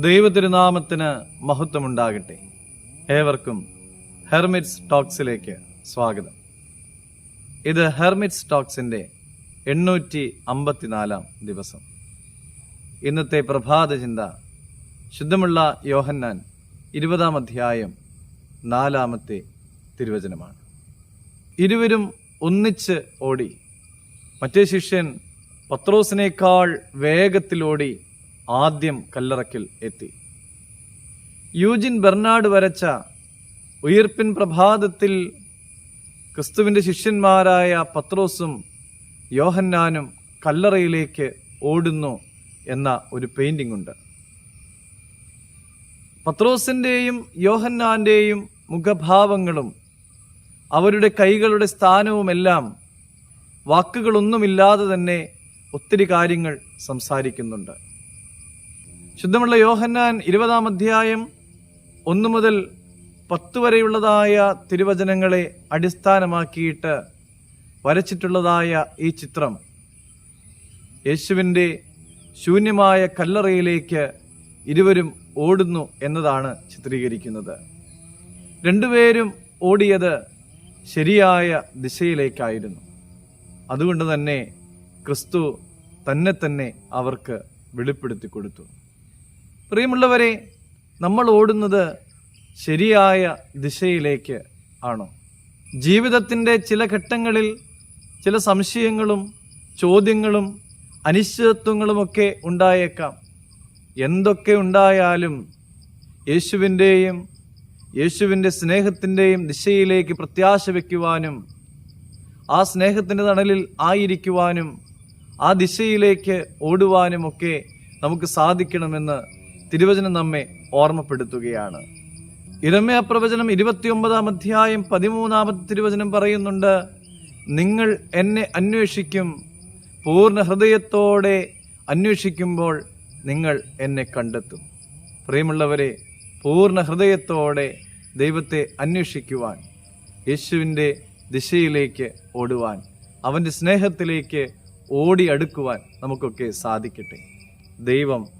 ദൈവതിരുനാമത്തിന് മഹത്വമുണ്ടാകട്ടെ. ഏവർക്കും ഹെർമിറ്റ്സ് ടോക്സിലേക്ക് സ്വാഗതം. ഇത് ഹെർമിറ്റ്സ് ടോക്സിന്റെ എണ്ണൂറ്റി അമ്പത്തിനാലാം ദിവസം. ഇന്നത്തെ പ്രഭാത ചിന്ത ശുദ്ധമുള്ള യോഹന്നാൻ ഇരുപതാം അധ്യായം നാലാമത്തെ തിരുവചനമാണ്. ഇരുവരും ഒന്നിച്ച് ഓടി. മറ്റേ ശിഷ്യൻ പത്രോസിനേക്കാൾ വേഗത്തിലോടി ആദ്യം കല്ലറക്കിൽ എത്തി. യൂജിൻ ബെർണാഡ് വരച്ച ഉയർപ്പിൻ പ്രഭാതത്തിൽ ക്രിസ്തുവിന്റെ ശിഷ്യന്മാരായ പത്രോസും യോഹന്നാനും കല്ലറയിലേക്ക് ഓടുന്നു എന്ന ഒരു പെയിന്റിംഗ് ഉണ്ട്. പത്രോസിന്റെയും യോഹന്നാന്റെയും മുഖഭാവങ്ങളും അവരുടെ കൈകളുടെ സ്ഥാനവുമെല്ലാം വാക്കുകളൊന്നുമില്ലാതെ തന്നെ ഒത്തിരി കാര്യങ്ങൾ സംസാരിക്കുന്നുണ്ട്. ശുദ്ധമുള്ള യോഹന്നാൻ ഇരുപതാം അധ്യായം ഒന്നു മുതൽ പത്ത് വരെയുള്ളതായ തിരുവചനങ്ങളെ അടിസ്ഥാനമാക്കിയിട്ട് വരച്ചിട്ടുള്ളതായ ഈ ചിത്രം യേശുവിന്റെ ശൂന്യമായ കല്ലറയിലേക്ക് ഇരുവരും ഓടുന്നു എന്നതാണ് ചിത്രീകരിക്കുന്നത്. രണ്ടുപേരും ഓടിയത് ശരിയായ ദിശയിലേക്കായിരുന്നു. അതുകൊണ്ട് തന്നെ ക്രിസ്തു തന്നെ തന്നെ അവർക്ക് വെളിപ്പെടുത്തി കൊടുത്തു. പ്രിയമുള്ളവരെ നമ്മൾ ഓടുന്നത് ശരിയായ ദിശയിലേക്ക് ആണോ? ജീവിതത്തിന്റെ ചില ഘട്ടങ്ങളിൽ ചില സംശയങ്ങളും ചോദ്യങ്ങളും അനിശ്ചിതത്വങ്ങളുമൊക്കെ ഉണ്ടായേക്കാം. എന്തൊക്കെ ഉണ്ടായാലും യേശുവിന്റെയും യേശുവിന്റെ സ്നേഹത്തിന്റെയും ദിശയിലേക്ക് പ്രത്യാശ വയ്ക്കുവാനും ആ സ്നേഹത്തിന്റെ തണലിൽ ആയിരിക്കുവാനും ആ ദിശയിലേക്ക് ഓടുവാനുമൊക്കെ നമുക്ക് സാധിക്കണമെന്ന് തിരുവചനം നമ്മെ ഓർമ്മപ്പെടുത്തുകയാണ്. ഇരമയ പ്രവചനം ഇരുപത്തിയൊമ്പതാം അധ്യായം പതിമൂന്നാമത്തെ തിരുവചനം പറയുന്നുണ്ട് നിങ്ങൾ എന്നെ അന്വേഷിക്കും. പൂർണ ഹൃദയത്തോടെ അന്വേഷിക്കുമ്പോൾ നിങ്ങൾ എന്നെ കണ്ടെത്തും. പ്രിയമുള്ളവരെ പൂർണ ഹൃദയത്തോടെ ദൈവത്തെ അന്വേഷിക്കുവാൻ യേശുവിന്റെ ദിശയിലേക്ക് ഓടുവാൻ അവന്റെ സ്നേഹത്തിലേക്ക് ഓടി അടുക്കുവാൻ നമുക്കൊക്കെ സാധിക്കട്ടെ. ദൈവം